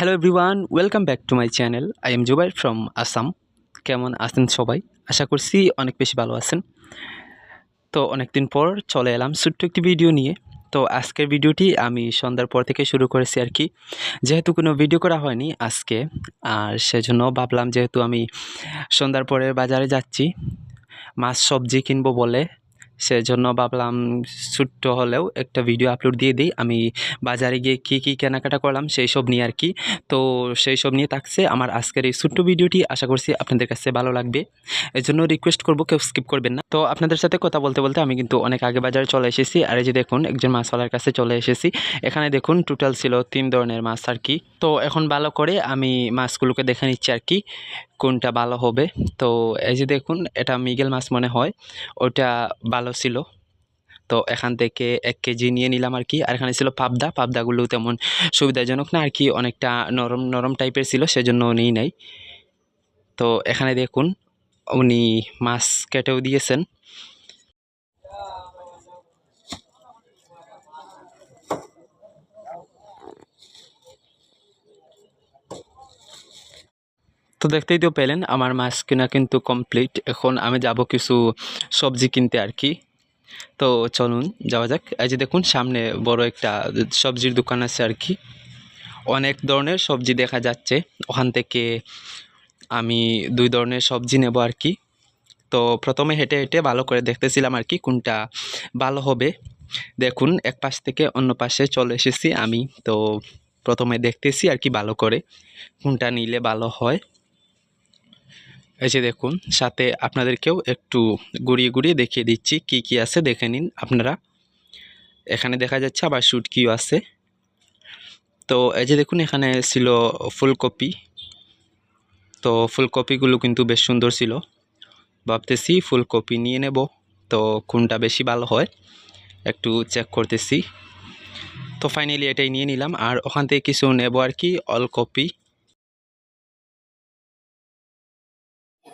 Hello everyone welcome back to my channel I am Zubair from Assam কেমন আছেন সবাই? আশা করছি অনেক বেশি ভালো আছেন। তো অনেক দিন পর চলে এলাম ছোট্ট একটি ভিডিও নিয়ে। তো আজকের ভিডিওটি আমি সন্ধ্যার পর থেকে শুরু করেছি আর কি। যেহেতু কোনো ভিডিও করা হয়নি আজকে, আর সেজন্য ভাবলাম যেহেতু আমি সন্ধ্যার পরে বাজারে যাচ্ছি, মাছ সবজি কিনবো বলে সেজন্য ভাবলাম ছোট্ট হলেও একটা ভিডিও আপলোড দিয়ে দিই। আমি বাজারে গিয়ে কী কী কেনাকাটা করলাম সেই সব নিয়ে আর কি। তো সেই সব নিয়ে থাকছে আমার আজকের এই ছোট্ট ভিডিওটি আশা করছি আপনাদের কাছে ভালো লাগবে। এই জন্য রিকোয়েস্ট করব, কেউ স্কিপ করবেন না। তো আপনাদের সাথে কথা বলতে বলতে আমি কিন্তু অনেক আগে বাজারে চলে এসেছি। আর এই যে দেখুন, একজন মাছওয়ালার কাছে চলে এসেছি। এখানে দেখুন টোটাল ছিল তিন ধরনের মাছ আর কি। তো এখন ভালো করে আমি মাছগুলোকে দেখে নিচ্ছি আর কি। কোনটা ভালো হবে। তো এই যে দেখুন, এটা মিগেল মাছ মনে হয় ওটা ভালো ছিল। তো এখান থেকে এক কেজি নিয়ে নিলাম আর কি। আর এখানে ছিল পাবদা, পাবদাগুলো তেমন সুবিধাজনক না, আর কি অনেকটা নরম নরম টাইপের ছিল, সেজন্য নিয়ে নেই। তো এখানে দেখুন, উনি মাছ কেটেও দিয়েছেন। তো দেখতেই তো পেলেন, আমার মাছ কেনা কিন্তু কমপ্লিট এখন আমি যাব কিছু সবজি কিনতে আর কি। তো চলুন, যাওয়া যাক। এই যে দেখুন, সামনে বড় একটা সবজির দোকান আছে আর কি। অনেক ধরনের সবজি দেখা যাচ্ছে। ওখান থেকে আমি দুই ধরনের সবজি নেব আর কি। তো প্রথমে হেঁটে হেঁটে ভালো করে দেখতেছিলাম আর কি কোনটা ভালো হবে। দেখুন, এক পাশ থেকে অন্য পাশে চলে এসেছি আমি। তো প্রথমে দেখতেছি আর কি ভালো করে কোনটা নিলে ভালো হয়। এই যে দেখুন, সাথে আপনাদেরকেও একটু গুড়িয়ে গুড়িয়ে দেখিয়ে দিচ্ছি কি কি আছে, দেখে নিন আপনারা। এখানে দেখা যাচ্ছে আবার শুটকিও আছে। তো এই যে দেখুন, এখানে ছিল ফুলকপি। তো ফুলকপিগুলো কিন্তু বেশ সুন্দর ছিল। ভাবতেছি ফুলকপি নিয়ে নেব। তো কোনটা বেশি ভালো হয়, একটু চেক করতেছি। তো ফাইনালি এটাই নিয়ে নিলাম। আর ওখান থেকে কিছু নেব আর কি, অলকপি।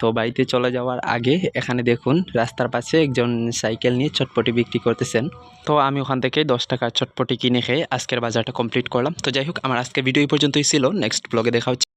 তো বাড়িতে চলে যাওয়ার আগে এখানে দেখুন, রাস্তার পাশে একজন সাইকেল নিয়ে চটপটি বিক্রি করতেছেন। তো আমি ওখান থেকে দশ টাকার চটপটি কিনে খেয়ে আজকের বাজারটা কমপ্লিট করলাম। তো যাই হোক, আমার আজকে ভিডিও এই পর্যন্তই ছিল। নেক্সট ব্লগে দেখা হচ্ছে।